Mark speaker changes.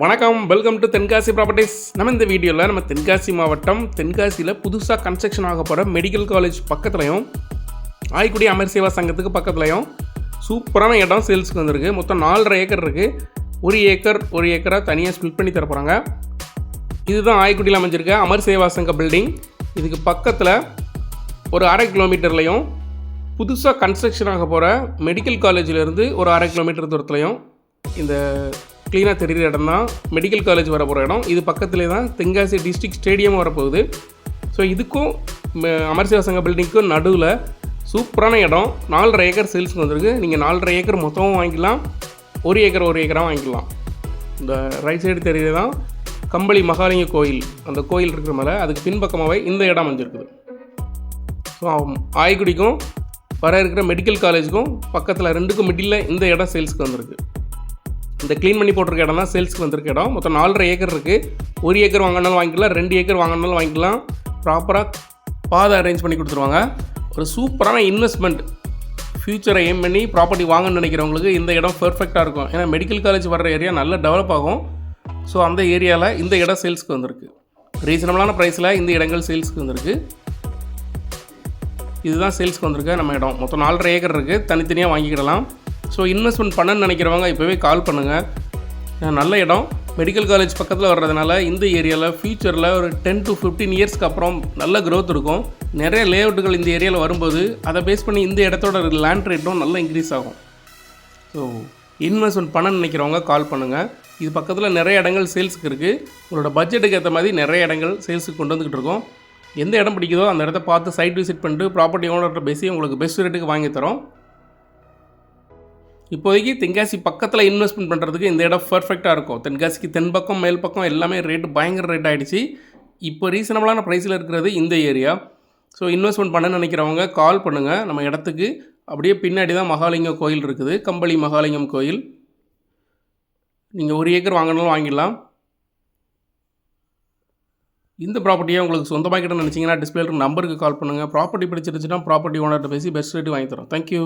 Speaker 1: வணக்கம் welcome to Tenkasi properties நம்ம இந்த வீடியோவில் நம்ம தென்காசி மாவட்டம் தென்காசியில் புதுசாக கன்ஸ்ட்ரக்ஷன் ஆக போகிற மெடிக்கல் காலேஜ் பக்கத்துலையும் ஆய்க்குடி அமர் சேவா சங்கத்துக்கு பக்கத்துலையும் சூப்பரான இடம் சேல்ஸுக்கு வந்திருக்கு. மொத்தம் நாலரை ஏக்கர் இருக்குது ஒரு ஏக்கர் ஒரு ஏக்கராக தனியாக ஸ்பிளிட் பண்ணி தர போகிறாங்க இதுதான் ஆய்க்குடியில் அமைஞ்சிருக்க அமர் சேவா சங்க பில்டிங் இதுக்கு பக்கத்தில் ஒரு அரை கிலோமீட்டர்லையும் புதுசாக கன்ஸ்ட்ரக்ஷன் ஆக போகிற மெடிக்கல் காலேஜிலேருந்து ஒரு அரை கிலோமீட்டர் தூரத்துலையும் இந்த க்ளீனாக தெரிகிற இடம் தான் மெடிக்கல் காலேஜ் வர போகிற இடம். இது பக்கத்துலேயே தான் தென்காசி டிஸ்ட்ரிக்ட் ஸ்டேடியம் வரப்போகுது. ஸோ இதுக்கும் ம- சங்க பில்டிங்க்கும் நடுவில் சூப்பரான இடம். நாலரை ஏக்கர் சேல்ஸ்க்கு வந்திருக்கு. நீங்கள் நாலரை ஏக்கர் மொத்தமும் வாங்கிக்கலாம். ஒரு ஏக்கர் ஒரு ஏக்கராக வாங்கிக்கலாம். இந்த ரைட் சைடு தெரியுது தான் கம்பளி மகாலிங்க கோயில். அந்த கோயில் இருக்கிற மேலே அதுக்கு பின்பக்கமாகவே இந்த இடம் அமைஞ்சிருக்குது. ஸோ ஆய்குடிக்கும் வர இருக்கிற மெடிக்கல் காலேஜுக்கும் பக்கத்தில் ரெண்டுக்கும் மிடில் இந்த இடம் சேல்ஸுக்கு வந்திருக்கு. இந்த க்ளீன் பண்ணி போட்டிருக்க இடம் தான் சேல்ஸ்க்கு வந்திருக்க இடம். மொத்தம் நாலரை ஏக்கர் இருக்குது ஒரு ஏக்கர் வாங்கினாலும் வாங்கிக்கலாம் ரெண்டு ஏக்கர் வாங்கினாலும் வாங்கிக்கலாம். ப்ராப்பராக பாதை அரேஞ்ச் பண்ணி கொடுத்துருவாங்க. ஒரு சூப்பரான இன்வெஸ்ட்மெண்ட் ஃப்யூச்சரை எய்ம் பண்ணி ப்ராப்பர்ட்டி வாங்கன்னு நினைக்கிறவங்களுக்கு இந்த இடம் பெர்ஃபெக்டாக இருக்கும். ஏன்னா மெடிக்கல் காலேஜ் வர்ற ஏரியா நல்லா டெவலப் ஆகும். ஸோ அந்த ஏரியாவில் இந்த இடம் சேல்ஸ்க்கு வந்திருக்கு. ரீசனபிளான ப்ரைஸில் இந்த இடங்கள் சேல்ஸ்க்கு வந்திருக்கு. இதுதான் சேல்ஸ்க்கு வந்திருக்க நம்ம இடம். மொத்தம் நாலரை ஏக்கர் இருக்குது தனித்தனியாக வாங்கிக்கிடலாம். ஸோ இன்வெஸ்ட்மெண்ட் பண்ணன்னு நினைக்கிறவங்க இப்போவே கால் பண்ணுங்கள் நல்ல இடம். மெடிக்கல் காலேஜ் பக்கத்தில் வர்றதுனால இந்த ஏரியாவில் ஃபியூச்சரில் ஒரு டென் டு ஃபிஃப்டீன் இயர்ஸ்க்கு அப்புறம் நல்ல க்ரோத் இருக்கும். நிறைய லேஅவுட்டுகள் இந்த ஏரியாவில் வரும்போது அதை பேஸ் பண்ணி இந்த இடத்தோட லேண்ட் ரேட்டும் நல்லா இன்க்ரீஸ் ஆகும். ஸோ இன்வெஸ்ட்மெண்ட் பண்ண நினைக்கிறவங்க கால் பண்ணுங்கள் இது பக்கத்தில் நிறைய இடங்கள் சேல்ஸுக்கு இருக்குது உங்களோட பட்ஜெட்டுக்கு ஏற்ற மாதிரி நிறைய இடங்கள் சேல்ஸுக்கு கொண்டு வந்துக்கிட்டு இருக்கோம். எந்த இடம் பிடிக்குதோ அந்த இடத்த பார்த்து சைட் விசிட் பண்ணிட்டு ப்ராப்பர்ட்டி ஓனர்கிட்ட பேசி உங்களுக்கு பெஸ்ட் ரேட்டுக்கு வாங்கி தரோம். இப்போதைக்கு தென்காசி பக்கத்தில் இன்வெஸ்ட்மெண்ட் பண்ணுறதுக்கு இந்த இடம் பர்ஃபெக்டாக இருக்கும். தென்காசிக்கு தென் பக்கம் மேல் பக்கம் எல்லாமே ரேட்டு பயங்கர ரேட் ஆகிடுச்சு இப்போ ரீசனபிளான ப்ரைஸில் இருக்கிறது இந்த ஏரியா ஸோ இன்வெஸ்ட்மெண்ட் பண்ண நினைக்கிறவங்க கால் பண்ணுங்கள் நம்ம இடத்துக்கு. அப்படியே பின்னாடி தான் மகாலிங்கம் கோயில் இருக்குது. கம்பளி மகாலிங்கம் கோயில். நீங்கள் ஒரு ஏக்கர் வாங்கினாலும் வாங்கிடலாம். இந்த ப்ராப்பர்ட்டியை உங்களுக்கு சொந்தமாக்கிட்ட நினச்சிங்கன்னா டிஸ்பிளே நம்பருக்கு கால் பண்ணுங்கள் ப்ராப்பர்ட்டி பிடிச்சிருச்சுன்னா ப்ராப்பர்ட்டி ஓனர்கிட்ட பேசி பெஸ்ட் ரேட்டு வாங்கி தரோம். தேங்க்யூ